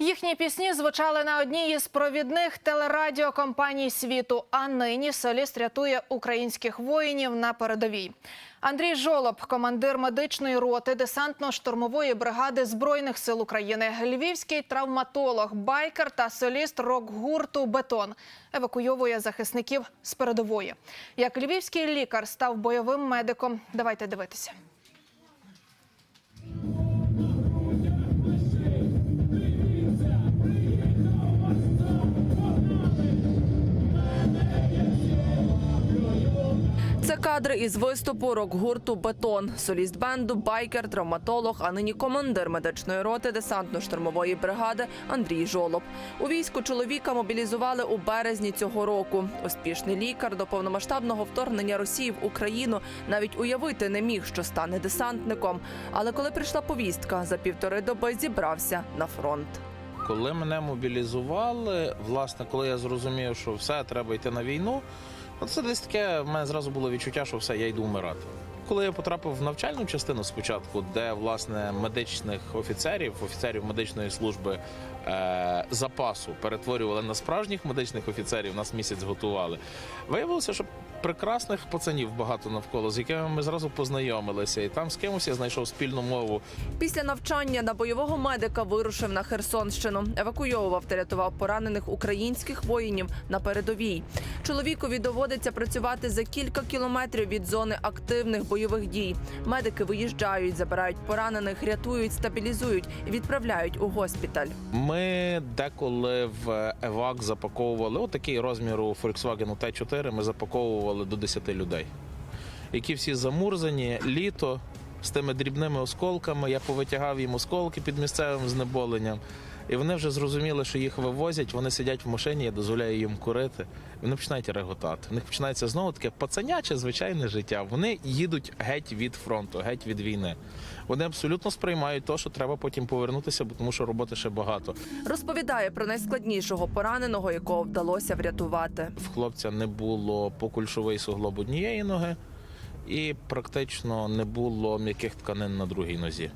Їхні пісні звучали на одній із провідних телерадіокомпаній світу. А нині соліст рятує українських воїнів на передовій. Андрій Жолоб, командир медичної роти десантно-штурмової бригади збройних сил України, львівський травматолог, байкер та соліст рок-гурту Бетон евакуйовує захисників з передової. Як львівський лікар став бойовим медиком. Давайте дивитися. Кадри із виступу рок-гурту Бетон, соліст бенду, байкер, травматолог, а нині командир медичної роти десантно-штурмової бригади Андрій Жолоб. У війську чоловіка мобілізували у березні цього року. Успішний лікар до повномасштабного вторгнення Росії в Україну навіть уявити не міг, що стане десантником. Але коли прийшла повістка, за півтори доби зібрався на фронт. Коли мене мобілізували, власне, коли я зрозумів, що все, треба йти на війну, це десь таке, в мене зразу було відчуття, що все, я йду вмирати. Коли я потрапив в навчальну частину спочатку, де власне медичних офіцерів, офіцерів медичної служби е, запасу перетворювали на справжніх медичних офіцерів, нас місяць готували. Виявилося, що прекрасних пацанів багато навколо, з якими ми зразу познайомилися, і там з кимось я знайшов спільну мову. Після навчання на бойового медика вирушив на Херсонщину. Евакуйовував та рятував поранених українських воїнів на передовій. Чоловікові доводиться працювати за кілька кілометрів від зони активних бойових дій. Медики виїжджають, забирають поранених, рятують, стабілізують і відправляють у госпіталь. Ми деколи в евак запаковували отакий розміру Volkswagen T4, Ми запаковували до 10 людей, які всі замурзані, літо з тими дрібними осколками. Я повитягав їм осколки під місцевим знеболенням. І вони вже зрозуміли, що їх вивозять. Вони сидять в машині, я дозволяю їм курити. Вони починають реготати. У них починається знову таке пацаняче звичайне життя. Вони їдуть геть від фронту, геть від війни. Вони абсолютно сприймають те, що треба потім повернутися, тому що роботи ще багато. Розповідає про найскладнішого пораненого, якого вдалося врятувати. В хлопця не було покульшовий суглоб однієї ноги, і практично не було м'яких тканин на другій нозі.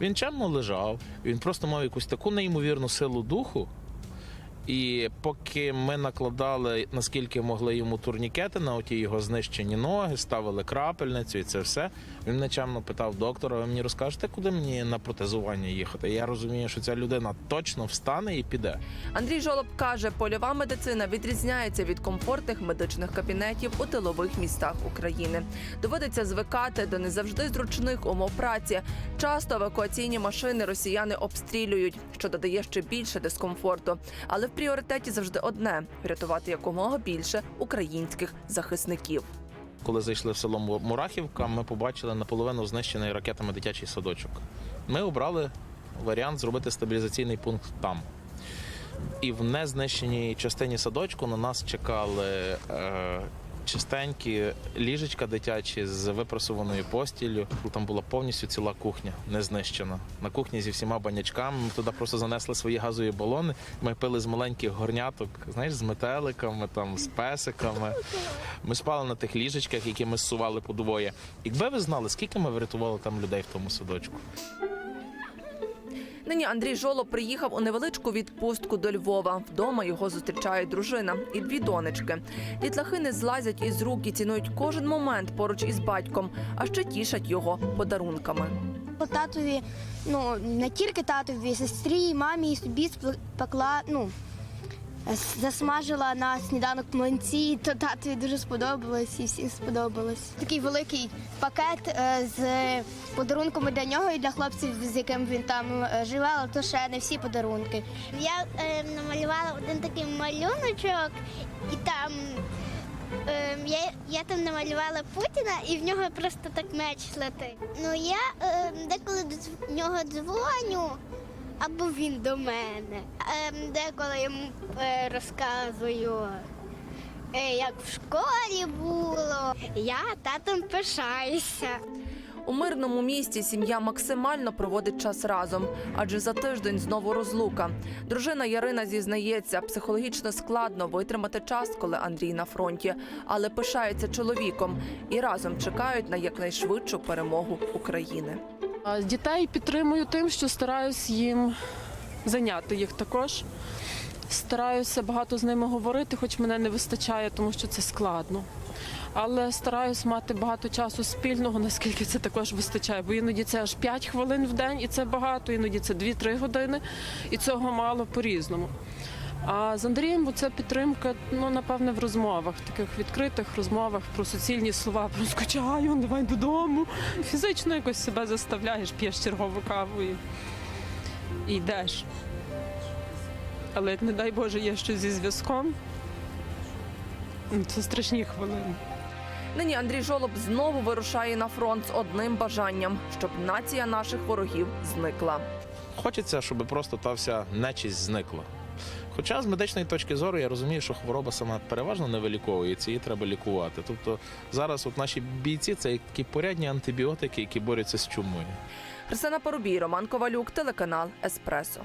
Він чемно лежав, він просто мав якусь таку неймовірну силу духу. І поки ми накладали, наскільки могли йому турнікети на оті його знищені ноги, ставили крапельницю і це все. Він мене чемно питав доктора, ви мені розкажете, куди мені на протезування їхати? Я розумію, що ця людина точно встане і піде. Андрій Жолоб каже, польова медицина відрізняється від комфортних медичних кабінетів у тилових містах України. Доводиться звикати до не завжди зручних умов праці. Часто евакуаційні машини росіяни обстрілюють, що додає ще більше дискомфорту. Але в пріоритеті завжди одне врятувати якомога більше українських захисників. Коли зайшли в село Мурахівка, ми побачили наполовину знищений ракетами дитячий садочок. Ми обрали варіант зробити стабілізаційний пункт там. І в незнищеній частині садочку на нас чекали е, чистенькі ліжечка дитячі з випрасованою постіллю. Там була повністю ціла кухня, не знищена. На кухні зі всіма банячками. Ми туди просто занесли свої газові балони. Ми пили з маленьких горняток, знаєш, з метеликами, там, з песиками. Ми спали на тих ліжечках, які ми зсували по двоє. Якби ви знали, скільки ми врятували там людей в тому садочку. Нині Андрій Жолоб приїхав у невеличку відпустку до Львова. Вдома його зустрічає дружина і дві донечки. Дітлахи не злазять із рук і цінують кожен момент поруч із батьком, а ще тішать його подарунками. Татові, ну не тільки татові, сестрі, мамі і собі спекла, ну засмажила на сніданок млинці, то татові дуже сподобалось і всім сподобалось. Такий великий пакет е, з подарунками для нього і для хлопців, з яким він там е, живе, але то ще не всі подарунки. Я е, намалювала один такий малюночок, і там е, я, я там намалювала Путіна, і в нього просто так меч летить. Ну я е, деколи до нього дзвоню, або він до мене. Е, деколи йому е, розказую. е, Як в школі було, я татом пишаюся. У мирному місті сім'я максимально проводить час разом, адже за тиждень знову розлука. Дружина Ярина зізнається, психологічно складно витримати час, коли Андрій на фронті, але пишається чоловіком і разом чекають на якнайшвидшу перемогу України. Дітей підтримую тим, що стараюсь їм зайняти їх також. Стараюся багато з ними говорити, хоч мене не вистачає, тому що це складно. Але стараюсь мати багато часу спільного, наскільки це також вистачає. Бо іноді це аж 5 хвилин в день, і це багато, іноді це 2-3 години, і цього мало по-різному. А з Андрієм це підтримка, ну напевне, в розмовах, таких відкритих розмовах про суцільні слова, про скучаю, давай додому. Фізично якось себе заставляєш, п'єш чергову каву і, і йдеш. Але як не дай Боже, є щось зі зв'язком, ну, це страшні хвилини. Нині Андрій Жолоб знову вирушає на фронт з одним бажанням, щоб нація наших ворогів зникла. Хочеться, щоб просто та вся нечість зникла. Хоча з медичної точки зору я розумію, що хвороба сама переважно не виліковується, її треба лікувати. Тобто зараз от наші бійці це такі порядні антибіотики, які борються з чумою. Христина Поробій, Роман Ковалюк, телеканал Еспресо.